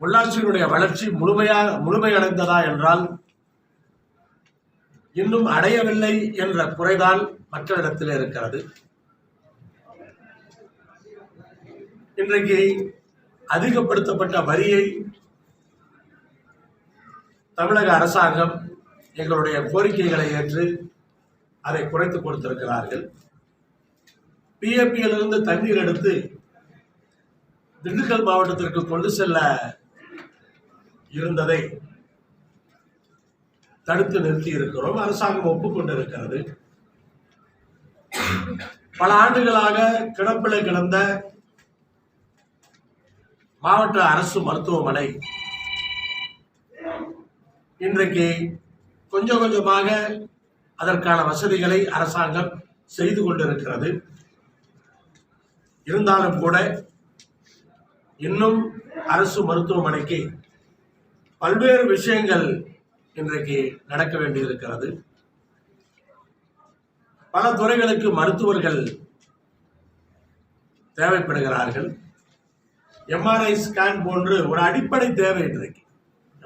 உள்ளாட்சியினுடைய வளர்ச்சி முழுமையாக முழுமையடைந்ததா என்றால் இன்னும் அடையவில்லை என்ற குறைதான் இடத்தில் இருக்கிறது. இன்றைக்கு அதிகப்படுத்தப்பட்ட வரியை தமிழக அரசாங்கம் எங்களுடைய கோரிக்கைகளை ஏற்று அதை குறைத்து கொடுத்திருக்கிறார்கள். பிஏபியிலிருந்து தண்ணீர் எடுத்து திண்டுக்கல் மாவட்டத்திற்கு கொண்டு செல்ல இருந்ததை தடுத்து நிறுத்தி இருக்கிறோம். அரசாங்கம் ஒப்புக்கொண்டிருக்கிறது. பல ஆண்டுகளாக கிடப்பில் கிடந்த மாவட்ட அரசு மருத்துவமனை இன்றைக்கு கொஞ்சம் கொஞ்சமாக அதற்கான வசதிகளை அரசாங்கம் செய்து கொண்டிருக்கிறது. இருந்தாலும் கூட இன்னும் அரசு மருத்துவமனைக்கு பல்வேறு விஷயங்கள் இன்றைக்கு நடக்க வேண்டியிருக்கிறது. பல துறைகளுக்கு மருத்துவர்கள் தேவைப்படுகிறார்கள். எம்ஆர்ஐ ஸ்கேன் போன்று ஒரு அடிப்படை தேவை இன்றைக்கு.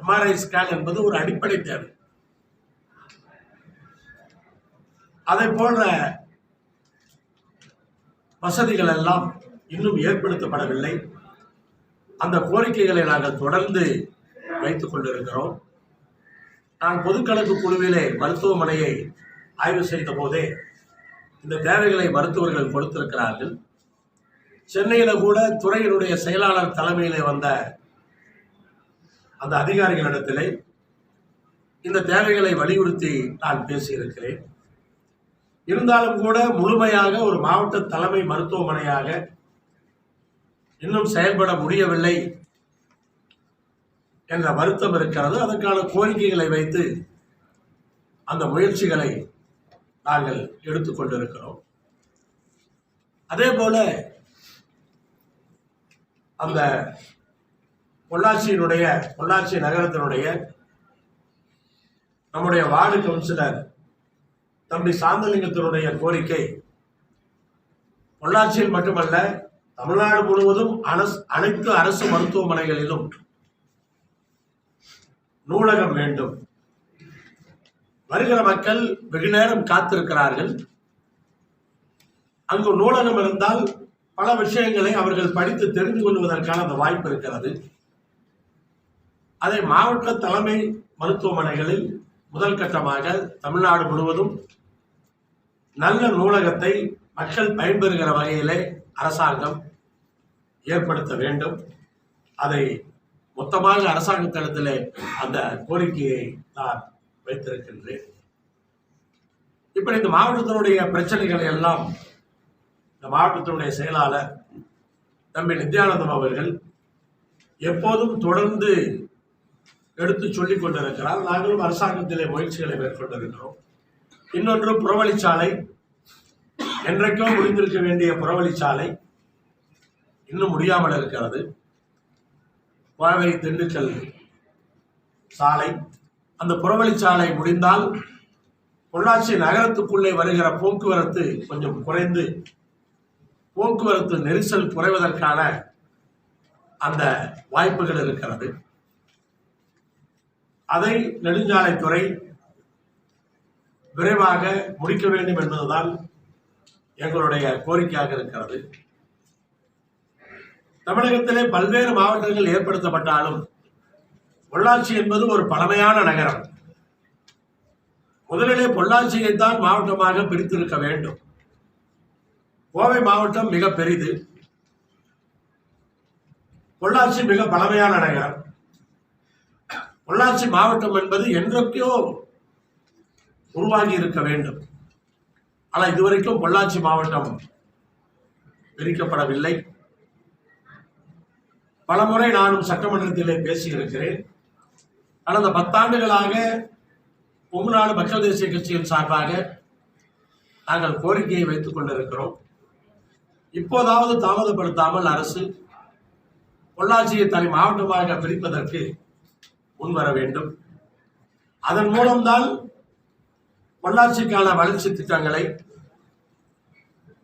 எம்ஆர்ஐ ஸ்கேன் என்பது ஒரு அடிப்படை தேவை. அதை போன்ற வசதிகள் எல்லாம் இன்னும் ஏற்படுத்தப்படவில்லை. அந்த கோரிக்கைகளை நாங்கள் தொடர்ந்து வைத்துக் கொண்டிருக்கிறோம் நான் பொதுக்கணக்கு குழுவிலே மருத்துவமனையை ஆய்வு செய்த போதே இந்த தேவைகளை மருத்துவர்கள் கொடுத்திருக்கிறார்கள். சென்னையில் கூட துறையினுடைய செயலாளர் தலைமையிலே வந்த அந்த அதிகாரிகளிடத்திலே இந்த தேவைகளை வலியுறுத்தி நான் பேசியிருக்கிறேன். இருந்தாலும் கூட முழுமையாக ஒரு மாவட்ட தலைமை மருத்துவமனையாக இன்னும் செயல்பட முடியவில்லை. என்ற வருத்தம் இருக்கிறது. அதற்கான கோரிக்கைகளை வைத்து அந்த முயற்சிகளை நாங்கள் எடுத்துக்கொண்டிருக்கிறோம் அதே போல அந்த பொள்ளாச்சியினுடைய பொள்ளாச்சி நகரத்தினுடைய நம்முடைய வார்டு கவுன்சிலர் தம்பி சாந்தலிங்கத்தினுடைய கோரிக்கை பொள்ளாச்சியில் மட்டுமல்ல தமிழ்நாடு முழுவதும் அனைத்து அரசு மருத்துவமனைகளிலும் நூலகம் வேண்டும். வருகிற மக்கள் வெகு நேரம் காத்திருக்கிறார்கள். அங்கு நூலகம் இருந்தால் பல விஷயங்களை அவர்கள் படித்து தெரிந்து கொள்வதற்கான அந்த வாய்ப்பு இருக்கிறது. அதை மாவட்ட தலைமை மருத்துவமனைகளில் முதல் கட்டமாக தமிழ்நாடு முழுவதும் நல்ல நூலகத்தை மக்கள் பயன்பெறுகிற வகையிலே அரசாங்கம் ஏற்படுத்த வேண்டும். அதை மொத்தமாக அரசாங்கத்திடத்திலே அந்த கோரிக்கையை நான் வைத்திருக்கின்றேன். இப்படி இந்த மாவட்டத்தினுடைய பிரச்சனைகளை எல்லாம் இந்த மாவட்டத்தினுடைய செயலாளர் தம்பி நித்யானந்தம் அவர்கள் எப்போதும் தொடர்ந்து எடுத்து சொல்லிக் கொண்டிருக்கிறார். நாங்களும் அரசாங்கத்திலே முயற்சிகளை மேற்கொண்டிருக்கிறோம். இன்னொன்று புறவழிச்சாலை. என்றைக்கோ முடிந்திருக்க வேண்டிய புறவழிச்சாலை இன்னும் முடியாமல் இருக்கிறது. கோவை திண்டுக்கல் சாலை. அந்த புறவழிச்சாலை முடிந்தால் பொள்ளாச்சி நகரத்துக்குள்ளே வருகிற போக்குவரத்து கொஞ்சம் குறைந்து போக்குவரத்து நெரிசல் குறைவதற்கான அந்த வாய்ப்புகள் இருக்கிறது. அதை நெடுஞ்சாலைத்துறை விரைவாக முடிக்க வேண்டும் என்பதுதான் எங்களுடைய கோரிக்கையாக இருக்கிறது. தமிழகத்திலே பல்வேறு மாவட்டங்கள் ஏற்படுத்தப்பட்டாலும் பொள்ளாச்சி என்பது ஒரு பழமையான நகரம். முதலிலே பொள்ளாச்சியைத்தான் மாவட்டமாக பிரித்திருக்க வேண்டும். கோவை மாவட்டம் மிக பெரிது. பொள்ளாச்சி மிக பழமையான நகரம். பொள்ளாச்சி மாவட்டம் என்பது என்றைக்கோ உருவாகி இருக்க வேண்டும். ஆனால் இதுவரைக்கும் பொள்ளாச்சி மாவட்டம் பிரிக்கப்படவில்லை. பலமுறை நானும் சட்டமன்றத்திலே பேசியிருக்கிறேன். கடந்த பத்தாண்டுகளாக கொங்குநாடு மக்கள் தேசிய கட்சியின் சார்பாக நாங்கள் கோரிக்கையை வைத்துக் கொண்டிருக்கிறோம். இப்போதாவது தாமதப்படுத்தாமல் அரசு பொள்ளாச்சியை தனி மாவட்டமாக பிரிப்பதற்கு முன்வர வேண்டும். அதன் மூலம்தான் பொள்ளாச்சிக்கான வளர்ச்சி திட்டங்களை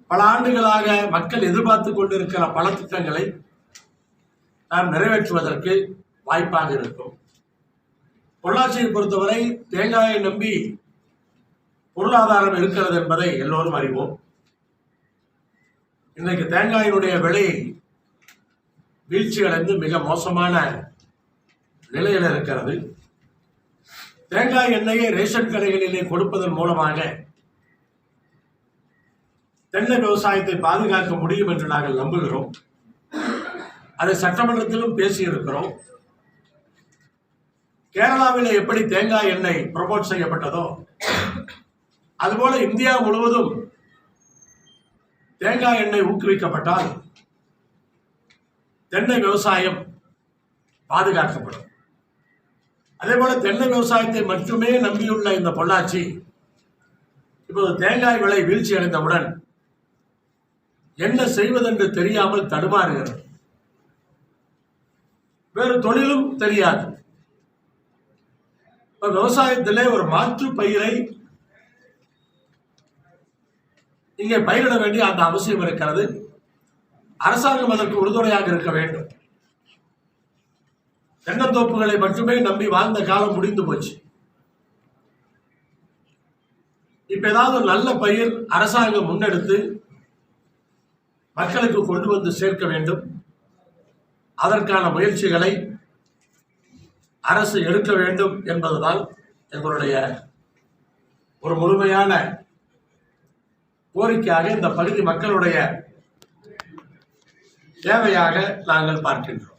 பல ஆண்டுகளாக மக்கள் எதிர்பார்த்து கொண்டிருக்கிற பல திட்டங்களை நாம் நிறைவேற்றுவதற்கு வாய்ப்பாக இருக்கும். பொள்ளாச்சியை பொறுத்தவரை தேங்காயை நம்பி பொருளாதாரம் இருக்கிறது என்பதை எல்லோரும் அறிவோம். இன்றைக்கு தேங்காயினுடைய விலை வீழ்ச்சி அடைந்து மிக மோசமான நிலையில் இருக்கிறது. தேங்காய் எண்ணெயை ரேஷன் கடைகளிலே கொடுப்பதன் மூலமாக தென்னை விவசாயத்தை பாதுகாக்க முடியும் என்று நாங்கள் நம்புகிறோம். அதை சட்டமன்றத்திலும் பேசியிருக்கிறோம். கேரளாவில் எப்படி தேங்காய் எண்ணெய் ப்ரொமோட் செய்யப்பட்டதோ அதுபோல இந்தியா முழுவதும் தேங்காய் எண்ணெய் ஊக்குவிக்கப்பட்டால் தென்னை விவசாயம் பாதுகாக்கப்படும். அதே போல தென்னை விவசாயத்தை மட்டுமே நம்பியுள்ள இந்த பொள்ளாச்சி இப்போது தேங்காய் விலை வீழ்ச்சி அடைந்தவுடன் என்ன செய்வதென்று தெரியாமல் தடுமாறுகிறது. வேறு தொழிலும் தெரியாது. இப்ப விவசாயத்திலே ஒரு மாற்று பயிரை இங்கே பயிரிட வேண்டிய அந்த அவசியம் இருக்கிறது. அரசாங்கம் அதற்கு உறுதுணையாக இருக்க வேண்டும். தென்னந்தோப்புகளை மட்டுமே நம்பி வாழ்ந்த காலம் முடிந்து போச்சு. இப்ப ஏதாவது ஒரு நல்ல பயிர் அரசாங்கம் முன்னெடுத்து மக்களுக்கு கொண்டு வந்து சேர்க்க வேண்டும். அதற்கான முயற்சிகளை அரசு எடுக்க வேண்டும் என்பதுதான் எங்களுடைய ஒரு முழுமையான கோரிக்கையாக இந்த பகுதி மக்களுடைய தேவையாக நாங்கள் பார்க்கின்றோம்.